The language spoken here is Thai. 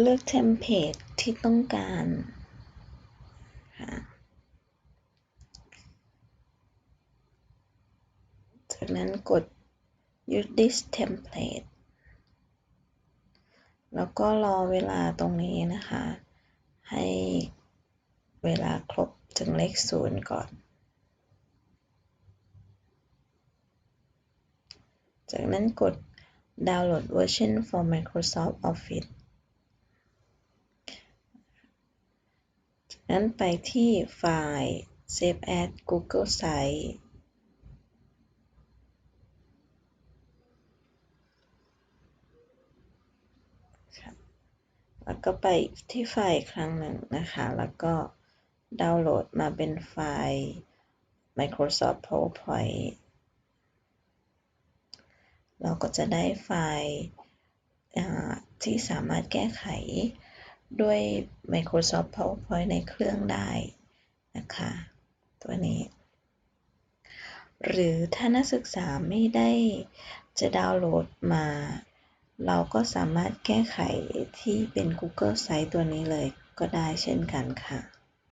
เลือกเทมเพลตที่ต้องการค่ะจากนั้นกด use this template แล้วก็รอเวลาตรงนี้นะคะ ให้เวลาครบถึงเลขศูนย์ก่อน จากนั้นกด download version for Microsoft Office นไปที่ไฟล์ save as Google Site แล้วก็ไปที่ไฟล์ครั้งหนึ่งนะคะ แล้วก็ดาวน์โหลดมาเป็นไฟล์ Microsoft PowerPoint เราก็จะได้ไฟล์ที่สามารถแก้ไข ด้วย Microsoft PowerPoint ในเครื่องได้นะคะ ตัวนี้ หรือถ้านักศึกษาไม่ได้จะดาวน์โหลดมา เราก็สามารถแก้ไขที่เป็น Google Site ตัวนี้เลยก็ได้เช่นกันค่ะ